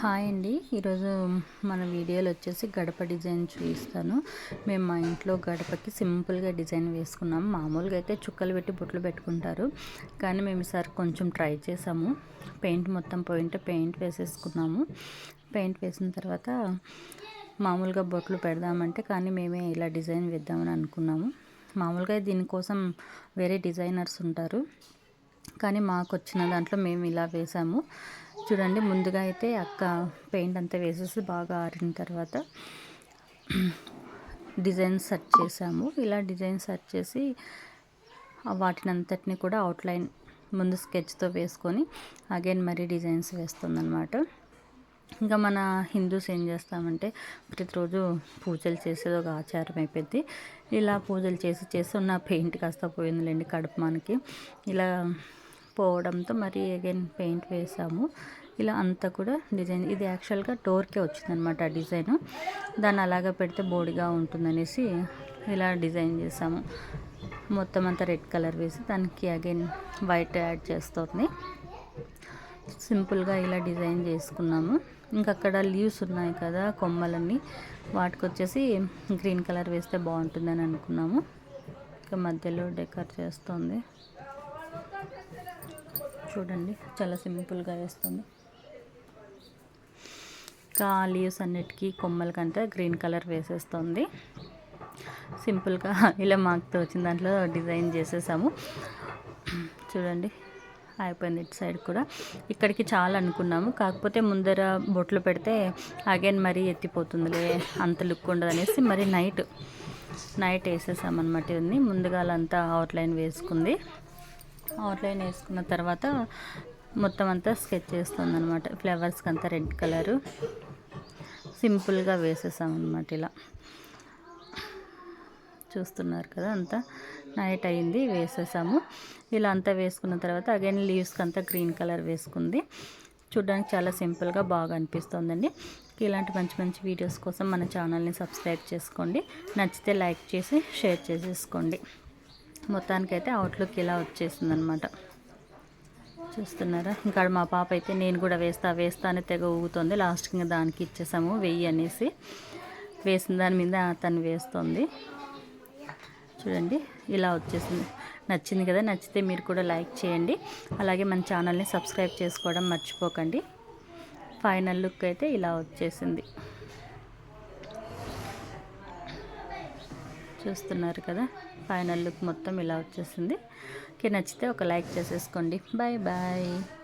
Hi అండి. ఈరోజు మన వీడియోలో వచ్చేసి గడప డిజైన్ చూపిస్తాను. మేము మా ఇంట్లో గడపకి సింపుల్గా డిజైన్ వేసుకున్నాం. మామూలుగా అయితే చుక్కలు పెట్టి బొట్లు పెట్టుకుంటారు. కానీ మేము ఈసారి కొంచెం ట్రై చేసాము. పెయింట్ మొత్తం పోయింటే పెయింట్ వేసేసుకున్నాము. పెయింట్ వేసిన తర్వాత మామూలుగా బొట్లు పెడదామంటే కానీ మేమే ఇలా డిజైన్ వేద్దామని అనుకున్నాము. మామూలుగా దీనికోసం వేరే డిజైనర్స్ ఉంటారు. కానీ మాకు వచ్చిన దాంట్లో మేము ఇలా వేసాము. చూడండి ముందుగా అయితే అక్క పెయింట్ అంతా వేసేసి బాగా ఆరిన తర్వాత డిజైన్ సెట్ చేసాము. ఇలా డిజైన్ సెట్ చేసి వాటిని అంతటిని కూడా అవుట్లైన్ ముందు స్కెచ్తో వేసుకొని అగైన్ మరీ డిజైన్స్ వేస్తుందన్నమాట. ఇంకా మన హిందూస్ ఏం చేస్తామంటే ప్రతిరోజు పూజలు చేసేది ఒక ఆచారం అయిపోయింది ఇలా పూజలు చేసి చేసి ఉన్న పెయింట్ కాస్త పోయిందిలేండి కడుపు మనకి. ఇలా పోవడంతో మరి అగైన్ పెయింట్ వేసాము. ఇలా అంతా కూడా డిజైన్ ఇది యాక్చువల్గా డోర్కే వచ్చిందనమాట ఆ డిజైన్ దాన్ని అలాగా పెడితే బోడిగా ఉంటుందనేసి ఇలా డిజైన్ చేసాము. మొత్తం అంతా రెడ్ కలర్ వేసి దానికి అగైన్ వైట్ యాడ్ చేస్తుంది. సింపుల్గా ఇలా డిజైన్ చేసుకున్నాము. ఇంకా అక్కడ లీవ్స్ ఉన్నాయి కదా కొమ్మలన్నీ. వాటికి వచ్చేసి గ్రీన్ కలర్ వేస్తే బాగుంటుందని అనుకున్నాము. ఇంకా మధ్యలో డెకర్ చేస్తుంది. చూడండి. చాలా సింపుల్గా వేస్తుంది. ఇంకా లీవ్స్ అన్నిటికీ కొమ్మలకంటే గ్రీన్ కలర్ వేసేస్తుంది. సింపుల్గా ఇలా మాకు వచ్చిన దాంట్లో డిజైన్ చేసేసాము. చూడండి అయిపోయింది ఇటు సైడ్ కూడా. ఇక్కడికి చాలా అనుకున్నాము. కాకపోతే ముందర బొట్లు పెడితే అగైన్ మరీ ఎత్తిపోతుందిలే అంత లుక్ ఉండదు అనేసి మరి నైట్ నైట్ వేసేసామన్నమాట ఇవన్నీ. ముందుగా అంతా అవుట్లైన్ వేసుకుంది. అవుట్లైన్ వేసుకున్న తర్వాత మొత్తం అంతా స్కెచ్ చేస్తుంది అనమాట ఫ్లవర్స్కి అంతా రెడ్ కలరు సింపుల్గా వేసేసాం అనమాట ఇలా. చూస్తున్నారు కదా అంతా? నైట్ అయింది వేసేసాము. ఇలా అంతా వేసుకున్న తర్వాత అగైన్ లీవ్స్కి అంతా గ్రీన్ కలర్ వేసుకుంది. చూడడానికి చాలా సింపుల్గా బాగా అనిపిస్తుందండి. ఇలాంటి మంచి మంచి వీడియోస్ కోసం మన ఛానల్ని సబ్స్క్రైబ్ చేసుకోండి. నచ్చితే లైక్ చేసి షేర్ చేసేసుకోండి. మొత్తానికైతే అవుట్లుక్ ఇలా వచ్చేసింది అనమాట చూస్తున్నారా? ఇంకా మా పాప అయితే నేను కూడా వేస్తా వేస్తా అని తెగ ఊగుతుంది. లాస్ట్కి ఇంకా దానికి ఇచ్చేసాము వెయ్యి అనేసి. వేసిన దాని మీద తను వేస్తుంది. చూడండి ఇలా వచ్చేసింది. నచ్చింది కదా? నచ్చితే మీరు కూడా లైక్ చేయండి. అలాగే మన ఛానల్ని సబ్స్క్రైబ్ చేసుకోవడం మర్చిపోకండి. ఫైనల్ లుక్ అయితే ఇలా వచ్చేసింది. చూస్తున్నారు కదా. ఫైనల్ లుక్ మొత్తం ఇలా వచ్చేసింది. నచ్చితే ఒక లైక్ చేసేసుకోండి. Bye bye